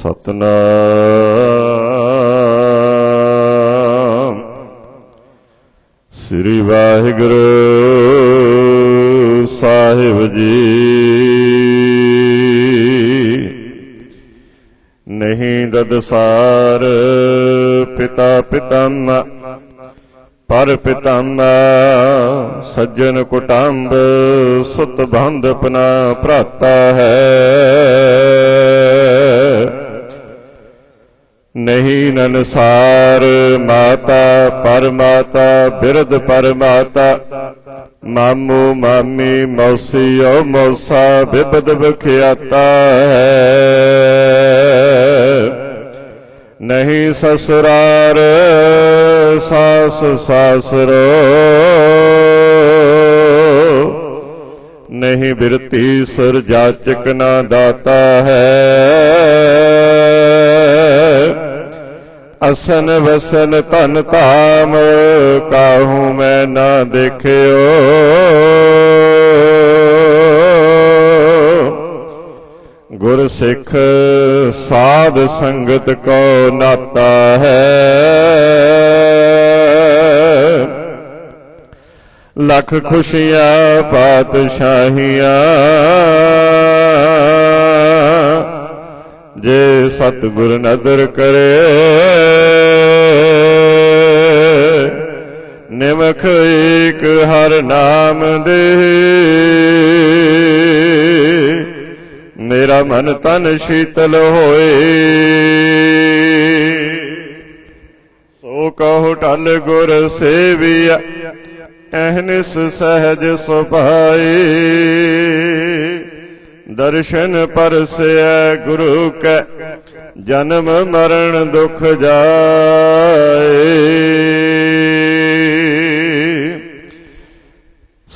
ਸਤਨਾਮ। ਸ੍ਰੀ ਵਾਹਿਗੁਰੂ ਸਾਹਿਬ ਜੀ। ਨਹੀਂ ਦਦਸਾਰ ਪਿਤਾ ਪਿਤਮ, ਪਰ ਪਿਤਮ ਸੱਜਣ ਕੁਟੰਬ, ਸੁਤ ਬੰਧ ਆਪਣਾ ਭਰਾਤਾ ਹੈ। ਨਹੀਂ ਨਨਸਾਰ ਮਾਤਾ ਪਰਮਾਤਾ, ਬਿਰਧ ਪਰਮਾਤਾ। ਮਾਮੂ ਮਾਮੀ ਮੌਸੀ ਓ ਮੌਸਾ ਬਿਬਦ ਵਿਖਿਆਤਾ ਹੈ। ਨਹੀਂ ਸਸੁਰਾਰ ਸਾਸ ਸਾਸਰੋ। ਨਹੀਂ ਬਿਰਤੀ ਸੁਰ ਜਾਚਕ ਨਾ ਦਾਤਾ ਹੈ। ਅਸਨ ਵਸਨ ਧਨ ਧਾਮ, ਕਾਹੂ ਮੈਂ ਨਾ ਦੇਖਿਓ। ਗੁਰ ਸਿੱਖ ਸਾਧ ਸੰਗਤ ਕੋ ਨਾਤਾ ਹੈ। ਲੱਖ ਖੁਸ਼ੀਆਂ, ਪਾਤਸ਼ਾਹੀਆਂ, ਜੇ ਸਤਿਗੁਰ ਨਦਰ ਕਰੇ ਨਿਮਖ ਏਕ ਹਰ ਨਾਮ ਦੇ। ਮੇਰਾ ਮਨ ਤਨ ਸ਼ੀਤਲ ਹੋਏ। ਸੋ ਕਹੋ ਢਲ ਗੁਰ ਸੇਵੀਆ, ਅਹਨਿਸ ਸਹਜ ਸੁਭਾਈ ਦਰਸ਼ਨ ਪਰਸੈ ਗੁਰੂ ਕੈ, ਜਨਮ ਮਰਨ ਦੁਖ ਜਾਏ।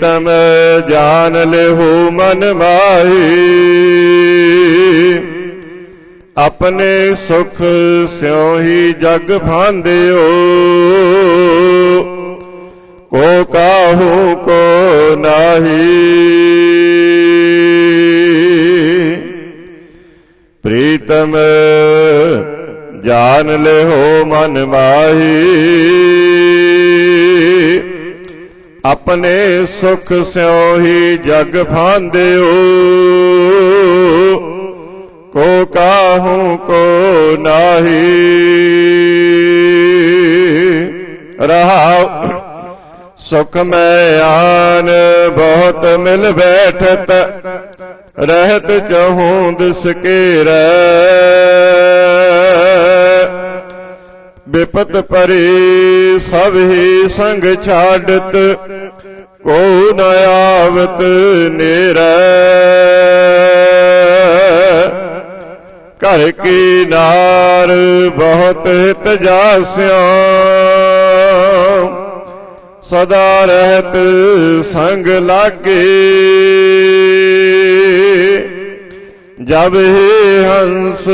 ਪ੍ਰੀਤਮ ਜਾਨ ਲਿਹੂ ਮਨ ਮਾਹੀ। ਆਪਣੇ ਸੁਖ ਸਿਉ ਹੀ ਜਗ ਭਾਂਦਿਓ ਕੋ ਕਾਹੂ ਕੋ ਨਾਹੀ। ਪ੍ਰੀਤਮ ਜਾਨ ਲਿਹੋ ਮਨ ਮਾਹੀ। ਆਪਣੇ ਸੁਖ ਸਿਉ ਹੀ ਜਗ ਭਾਂਦਿਓ। ਕੋ ਕਾਹੂ, ਕੋ ਨਾਹੀ। ਰਹਾਉ, ਸੁਖ ਮੈਂ ਆਨ ਬਹੁਤ ਮਿਲ ਬੈਠਤ। ਰਹਿਤ ਚਹੂੰ, ਦਿਸ ਕੇਰੈ ਬਿਪਤ ਪਰੀ ਸਭ ਹੀ ਸੰਗ ਛਾੜਤ ਕੋ ਨ ਆਵਤ ਨੇਰੈ। ਘਰ ਕੀ ਨਾਰ ਬਹੁਤ ਹਿਤ ਜਾਸਿਓ ਸਦਾ ਰਹਿਤ ਸੰਗ ਲਾਗੇ। ਜਬ ਹੀ ਹੰਸ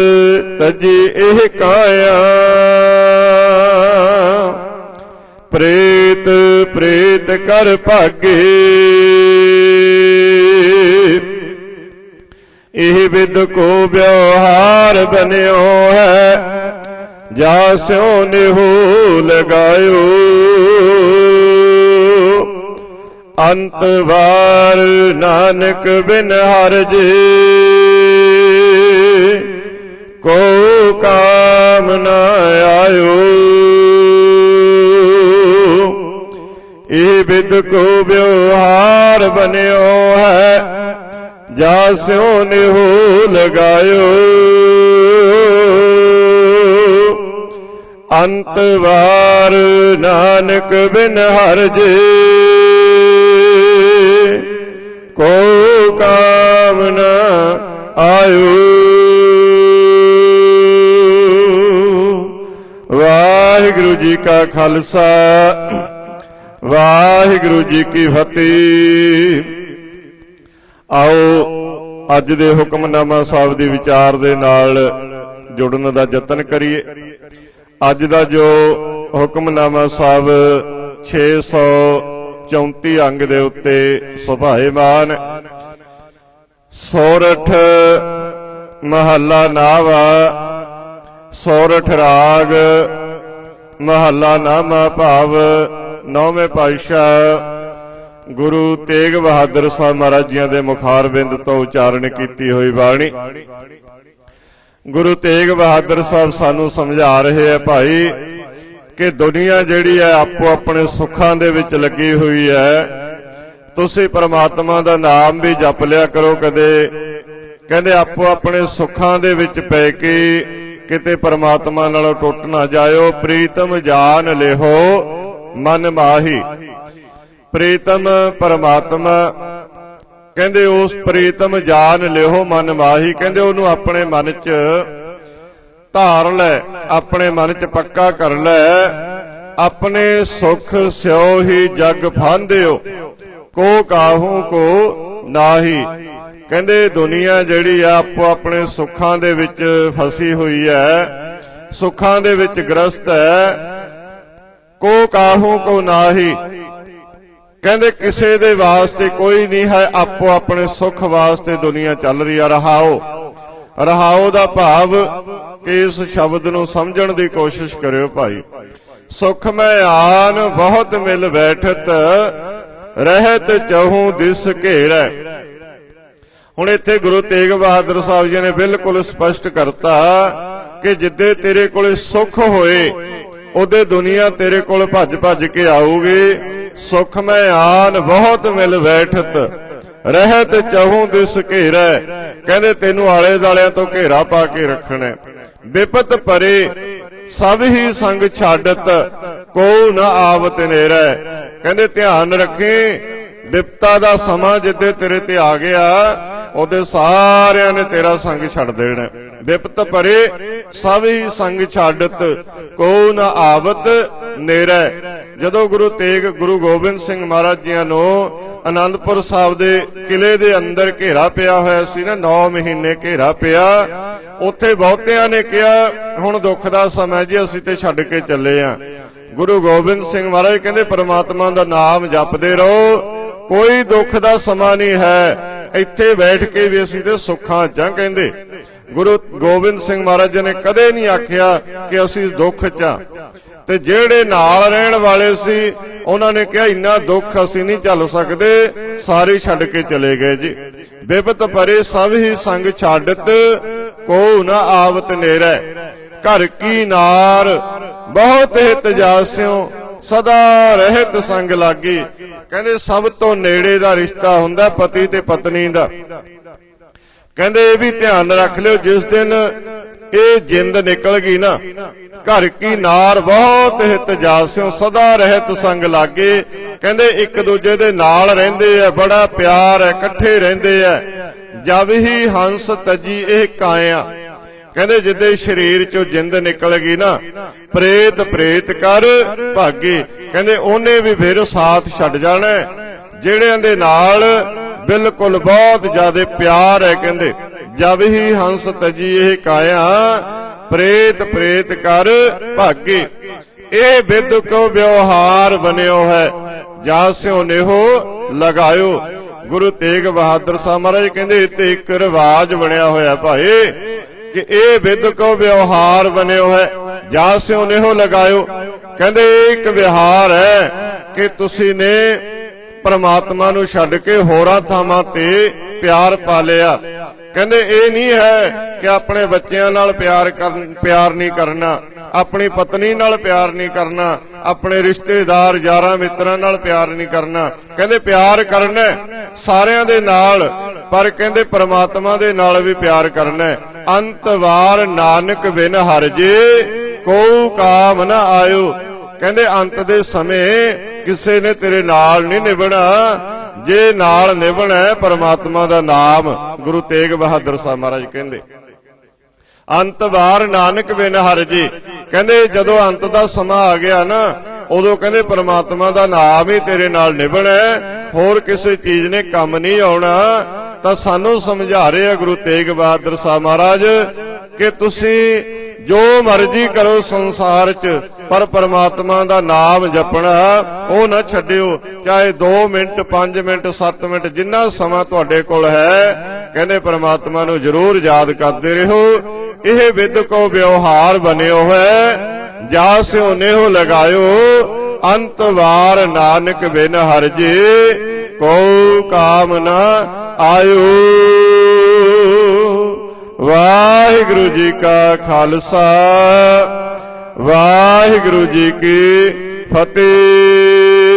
ਤਜੀ ਇਹ ਕਾਇਆ। ਪ੍ਰੇਤ ਪ੍ਰੇਤ ਕਰ ਭਾਗੇ। ਇਹ ਵਿਦ ਕੋ ਵਿਵਹਾਰ ਬਨਿਓ ਹੈ, ਜਾ ਸਿਓ ਨਿਹੂ ਲਗਾਇਓ। ਅੰਤ ਵਾਰ ਨਾਨਕ ਬਿਨ ਹਰ ਜੀ। ਇਹ ਵਿਦ ਕੋ ਵਿਵਹਾਰ ਬਨਿਓ ਹੈ, ਜਾ ਸਿਓ ਨਿਹੂ ਲਗਾਇਓ। ਅੰਤ ਵਾਰ ਨਾਨਕ ਬਿਨ ਹਰ ਜੇ, ਕੋ ਕਾਮ ਆਇਓ। ਵਾਹਿਗੁਰੂ ਜੀ ਕਾ ਖਾਲਸਾ। ਵਾਹਿਗੁਰੂ ਜੀ ਕੀ ਫਤਿਹ। ਆਓ, ਅੱਜ ਦੇ ਹੁਕਮਨਾਮਾ ਸਾਹਿਬ ਦੇ ਵਿਚਾਰ ਦੇ ਨਾਲ ਜੁੜਨ ਦਾ ਯਤਨ ਕਰੀਏ। ਅੱਜ ਦਾ ਜੋ ਹੁਕਮਨਾਮਾ ਸਾਹਿਬ 634 ਅੰਗ ਦੇ ਉੱਤੇ ਸੁਭਾਏਮਾਨ, ਸੋਰਠ ਮਹੱਲਾ ਨਾਵਾ, ਸੋਰਠ ਰਾਗ ਮਹੱਲਾ ਨਾਮਾ ਭਾਵ ਨੌਵੇਂ ਪਾਤਸ਼ਾਹ ਗੁਰੂ ਤੇਗ ਬਹਾਦਰ ਸਾਹਿਬ ਮਹਾਰਾਜ ਜੀਆਂ ਦੇ ਮੁਖਾਰਬਿੰਦ ਤੋਂ ਉਚਾਰਨ ਕੀਤੀ ਹੋਈ ਬਾਣੀ। ਗੁਰੂ ਤੇਗ ਬਹਾਦਰ ਸਾਹਿਬ ਸਾਨੂੰ ਸਮਝਾ ਰਹੇ ਆ ਭਾਈ ਕਿ ਦੁਨੀਆ ਜਿਹੜੀ ਹੈ ਆਪੋ ਆਪਣੇ ਸੁੱਖਾਂ ਦੇ ਵਿੱਚ ਲੱਗੀ ਹੋਈ ਹੈ ਤੁਸੀਂ ਪਰਮਾਤਮਾ ਦਾ ਨਾਮ ਵੀ ਜਪ ਲਿਆ ਕਰੋ ਕਦੇ। ਕਹਿੰਦੇ ਆਪੋ ਆਪਣੇ ਸੁੱਖਾਂ ਦੇ ਵਿੱਚ ਪੈ ਕੇ ਕਿਤੇ ਪਰਮਾਤਮਾ ਨਾਲੋਂ ਟੁੱਟ ਨਾ ਜਾਇਓ, ਪ੍ਰੀਤਮ ਜਾਨ ਲਿਹੋ। ਮਨ ਮਾਹੀ। ਪ੍ਰੀਤਮ ਪਰਮਾਤਮਾ। ਕਹਿੰਦੇ ਉਸ ਪ੍ਰੀਤਮ ਜਾਨ ਲਿਹੋ ਮਨ ਮਾਹੀ। ਕਹਿੰਦੇ ਉਹਨੂੰ ਆਪਣੇ ਮਨ 'ਚ ਧਾਰ ਲੈ, ਆਪਣੇ ਮਨ 'ਚ ਪੱਕਾ ਕਰ ਲੈ। ਆਪਣੇ ਸੁਖ ਸਿਓ ਹੀ ਜਗ ਫਾਂਦਿਓ। ਕੋ ਕਾਹੂ ਕੋ ਨਾਹੀ। ਕਹਿੰਦੇ ਦੁਨੀਆ ਜਿਹੜੀ ਆ, ਆਪੋ ਆਪਣੇ ਸੁੱਖਾਂ ਦੇ ਵਿੱਚ ਫਸੀ ਹੋਈ ਹੈ ਸੁੱਖਾਂ ਦੇ ਵਿੱਚ ਗ੍ਰਸਤ ਹੈ ਕੋ ਕਾਹੂ ਕੋ ਨਾਹੀ। ਕਹਿੰਦੇ ਕਿਸੇ ਦੇ ਵਾਸਤੇ ਕੋਈ ਨਹੀਂ ਹੈ, ਆਪੋ ਆਪਣੇ ਸੁੱਖ ਵਾਸਤੇ ਦੁਨੀਆ ਚੱਲ ਰਹੀ ਆ, ਰਹਾਓ। ਰਹਾਓ ਦਾ ਭਾਵ ਇਸ ਸ਼ਬਦ ਨੂੰ ਸਮਝਣ ਦੀ ਕੋਸ਼ਿਸ਼ ਕਰਿਓ ਭਾਈ। ਸੁਖ ਮੈਂ ਆਨ ਬਹੁਤ ਮਿਲ ਬੈਠਤ, ਰਹਿਤ ਚਹੂ ਦਿਸ ਘੇਰੈ। ਹੁਣ ਇੱਥੇ ਗੁਰੂ ਤੇਗ ਬਹਾਦਰ ਸਾਹਿਬ ਜੀ ਨੇ ਬਿਲਕੁਲ ਸਪਸ਼ਟ ਕਰਤਾ ਕਿ ਜਿੱਦੇ ਤੇਰੇ ਕੋਲੇ ਸੁੱਖ ਹੋਏ ਉਹਦੇ ਦੁਨੀਆ ਤੇਰੇ ਕੋਲ ਭੱਜ ਭੱਜ ਕੇ ਆਊਗੀ। ਸੁਖ ਮੈਂ ਆਨ, ਬਹੁਤ ਮਿਲ ਬੈਠਤ। ਰਹਿਤ ਚਹੂ ਦਿਸ ਘੇਰੈ। ਕਹਿੰਦੇ ਤੈਨੂੰ ਆਲੇ ਦਾਲਿਆਂ ਤੋਂ ਘੇਰਾ ਪਾ ਕੇ ਰੱਖਣਾ ਹੈ। ਵਿਪਤ ਪਰੇ, ਸਭ ਹੀ ਸੰਗ ਛਾਡਤ ਕੋ ਨ ਆਵਤ ਨੇਰੈ। ਕਹਿੰਦੇ ਧਿਆਨ ਰੱਖੇ, ਬਿਪਤਾ ਦਾ ਸਮਾਂ ਜਿੱਦੇ ਤੇਰੇ ਤੇ ਆ ਗਿਆ ਉਹਦੇ ਸਾਰਿਆਂ ਨੇ ਤੇਰਾ ਸੰਗ ਛੱਡ ਦੇਣਾ। ਹੈ। ਵਿਪਤ ਪਰੇ ਸਭ ਹੀ ਸੰਗ ਛਾਡਤ ਕੋ ਨ ਆਵਤ ਨੇਰੈ। ਜਦੋਂ ਗੁਰੂ ਤੇਗ, ਗੁਰੂ ਗੋਬਿੰਦ ਸਿੰਘ ਮਹਾਰਾਜ ਜੀਆਂ ਨੂੰ ਆਨੰਦਪੁਰ ਸਾਹਿਬ ਦੇ ਕਿਲੇ ਦੇ ਅੰਦਰ ਘੇਰਾ ਪਿਆ ਹੋਇਆ ਸੀ ਨਾ 9 ਮਹੀਨੇ ਘੇਰਾ ਪਿਆ, ਉੱਥੇ ਬਹੁਤਿਆਂ ਨੇ ਕਿਹਾ, ਹੁਣ ਦੁੱਖ ਦਾ ਸਮਾਂ ਜੀ, ਅਸੀਂ ਤੇ ਛੱਡ ਕੇ ਚੱਲੇ ਆ। ਗੁਰੂ ਗੋਬਿੰਦ ਸਿੰਘ ਮਹਾਰਾਜ ਕਹਿੰਦੇ, ਪਰਮਾਤਮਾ ਦਾ ਨਾਮ ਜਪਦੇ ਰਹੋ, ਕੋਈ ਦੁੱਖ ਦਾ ਸਮਾਂ ਨਹੀਂ ਹੈ। ਇੱਥੇ ਬੈਠ ਕੇ ਵੀ ਅਸੀਂ ਤੇ ਸੁੱਖਾਂ ਚ ਕਹਿੰਦੇ। ਗੁਰੂ ਗੋਬਿੰਦ ਸਿੰਘ ਮਹਾਰਾਜ ਜੀ ਨੇ ਕਦੇ ਨਹੀਂ ਆਖਿਆ ਕਿ ਅਸੀਂ ਦੁੱਖ ਚ ਆ ਤੇ ਜਿਹੜੇ ਨਾਲ ਰਹਿਣ ਵਾਲੇ ਸੀ, ਉਹਨਾਂ ਨੇ ਕਿਹਾ, ਇੰਨਾ ਦੁੱਖ ਅਸੀਂ ਨਹੀਂ ਚੱਲ ਸਕਦੇ, ਸਾਰੇ ਛੱਡ ਕੇ ਚਲੇ ਗਏ ਜੀ। ਬਿਪਤ ਪਰੇ ਸਭ ਹੀ ਸੰਗ ਛੱਡਤ ਕੋ ਨਾ ਆਵਤ ਨੇਰੈ। ਘਰ ਕੀ ਨਾਰ, ਬਹੁਤ ਹੀ ਤਜਾਸਿਓ ਸਦਾ ਰਹਿਤ ਸੰਗ ਲਾਗੀ। ਕਹਿੰਦੇ ਸਭ ਤੋਂ ਨੇੜੇ ਦਾ ਰਿਸ਼ਤਾ ਹੁੰਦਾ ਪਤੀ ਤੇ ਪਤਨੀ ਦਾ। ਕਹਿੰਦੇ ਇਹ ਵੀ ਧਿਆਨ ਰੱਖ ਲਿਓ, ਜਿਸ ਦਿਨ ਇਹ ਜਿੰਦ ਨਿਕਲ ਗਈ ਨਾ, ਘਰ ਕੀ ਨਾਰ ਬਹੁਤ ਹਿਤ ਜਾਸਿਓ, ਸਦਾ ਰਹਿਤ ਸੰਗ ਲਾਗੇ। ਕਹਿੰਦੇ ਇੱਕ ਦੂਜੇ ਦੇ ਨਾਲ ਰਹਿੰਦੇ ਆ, ਬੜਾ ਪਿਆਰ ਹੈ, ਇਕੱਠੇ ਰਹਿੰਦੇ ਆ। ਜਬ ਹੀ ਹੰਸ ਤਜੀ ਇਹ ਕਾਇਆ ਕਹਿੰਦੇ ਜਿੱਦੇ ਸਰੀਰ ਚੋਂ ਜਿੰਦ ਨਿਕਲ ਗਈ ਨਾ, ਪ੍ਰੇਤ ਪ੍ਰੇਤ ਕਰ ਭਾਗੇ। ਕਹਿੰਦੇ ਉਹਨੇ ਵੀ ਫਿਰ ਸਾਥ ਛੱਡ ਜਾਣਾ ਜਿਹੜਿਆਂ ਦੇ ਨਾਲ ਬਿਲਕੁਲ ਬਹੁਤ ਜ਼ਿਆਦਾ ਪਿਆਰ ਹੈ ਕਹਿੰਦੇ। ਜਬ ਹੀ ਹੰਸ ਤਜੀ ਇਹ ਕਾਇਆ, ਪ੍ਰੇਤ ਪ੍ਰੇਤ ਕਰ ਭਾਗੇ। ਇਹ ਵਿਦ ਕੋ ਵਿਵਹਾਰ ਬਣਿਓ ਹੈ ਜਾਸਿਓ ਨੇਹੋ ਲਗਾਇਓ। ਗੁਰੂ ਤੇਗ ਬਹਾਦਰ ਸਾਹਿਬ ਮਹਾਰਾਜ ਕਹਿੰਦੇ, ਇੱਥੇ ਇੱਕ ਰਿਵਾਜ ਬਣਿਆ ਹੋਇਆ ਭਾਈ ਕਿ ਇਹ ਵਿਦ ਕੋ ਵਿਵਹਾਰ ਬਣਿਓ ਹੈ। ਜਾਸਿਓ ਨੇਹੋ ਲਗਾਇਓ। ਕਹਿੰਦੇ, ਇੱਕ ਵਿਹਾਰ ਹੈ ਕਿ ਤੁਸੀਂ ਨੇ ਪ੍ਰਮਾਤਮਾ ਨੂੰ ਛੱਡ ਕੇ ਹੋਰਾਂ ਥਾਵਾਂ ਤੇ ਪਿਆਰ ਪਾ ਲਿਆ। ਕਹਿੰਦੇ, ਇਹ ਨਹੀਂ ਹੈ ਕਿ ਆਪਣੇ ਬੱਚਿਆਂ ਨਾਲ ਪਿਆਰ ਕਰਨ, ਪਿਆਰ ਨਹੀਂ ਕਰਨਾ। ਆਪਣੀ ਪਤਨੀ ਨਾਲ ਪਿਆਰ ਨਹੀਂ ਕਰਨਾ। ਆਪਣੇ ਰਿਸ਼ਤੇਦਾਰ, ਯਾਰਾਂ ਮਿੱਤਰਾਂ ਨਾਲ ਪਿਆਰ ਨਹੀਂ ਕਰਨਾ। ਕਹਿੰਦੇ, ਪਿਆਰ ਕਰਨਾ ਸਾਰਿਆਂ ਦੇ ਨਾਲ। ਪਰ ਕਹਿੰਦੇ ਪ੍ਰਮਾਤਮਾ ਦੇ ਨਾਲ ਵੀ ਪਿਆਰ ਕਰਨਾ ਹੈ। ਅੰਤ ਵਾਰ ਨਾਨਕ ਬਿਨ ਹਰ ਜੇ ਕਾਮ ਨਾ ਆਇਓ। ਕਹਿੰਦੇ ਅੰਤ ਦੇ ਸਮੇਂ ਕਿਸੇ ਨੇ ਤੇਰੇ ਨਾਲ ਨਹੀਂ ਨਿਭਣਾ। ਜੇ ਨਾਲ ਨਿਭਣਾ ਪਰਮਾਤਮਾ ਦਾ ਨਾਮ ਗੁਰੂ ਤੇਗ ਬਹਾਦਰ ਸਾਹਿਬ ਮਹਾਰਾਜ ਕਹਿੰਦੇ। ਅੰਤ ਵਾਰ ਨਾਨਕ ਬਿਨ ਹਰ ਜੀ। ਕਹਿੰਦੇ ਜਦੋਂ ਅੰਤ ਦਾ ਸਮਾਂ ਆ ਗਿਆ ਨਾ, ਉਦੋਂ ਕਹਿੰਦੇ ਪਰਮਾਤਮਾ ਦਾ ਨਾਮ ਹੀ ਤੇਰੇ ਨਾਲ ਨਿਭਣਾ ਹੋਰ ਕਿਸੇ ਚੀਜ਼ ਨੇ ਕੰਮ ਨਹੀਂ ਆਉਣਾ। ਤਾਂ ਸਾਨੂੰ ਸਮਝਾ ਰਹੇ ਆ ਗੁਰੂ ਤੇਗ ਬਹਾਦਰ ਸਾਹਿਬ ਮਹਾਰਾਜ ਕਿ ਤੁਸੀਂ ਜੋ ਮਰਜ਼ੀ ਕਰੋ ਸੰਸਾਰ 'ਚ, ਪਰ ਪਰਮਾਤਮਾ ਦਾ ਨਾਮ ਜਪਣਾ, ਉਹ ਨਾ ਛੱਡਿਓ। ਚਾਹੇ 2 ਮਿੰਟ 5 ਮਿੰਟ 7 ਮਿੰਟ, ਜਿੰਨਾ ਸਮਾਂ ਤੁਹਾਡੇ ਕੋਲ ਹੈ, ਕਹਿੰਦੇ ਪਰਮਾਤਮਾ ਨੂੰ ਜ਼ਰੂਰ ਯਾਦ ਕਰਦੇ ਰਹੋ। ਇਹ ਵਿਦ ਕੋ ਵਿਵਹਾਰ ਬਣਿਓ ਹੈ, ਜਾ ਸਿਓ ਨੇਹੋ ਲਗਾਇਓ। ਅੰਤ ਵਾਰ ਨਾਨਕ ਬਿਨ ਹਰ ਜੀ ਕੋ ਕਾਮ ਆਇਓ। ਵਾਹਿਗੁਰੂ ਜੀ ਕਾ ਖਾਲਸਾ ਵਾਹਿਗੁਰੂ ਜੀ ਕੀ ਫਤਿਹ।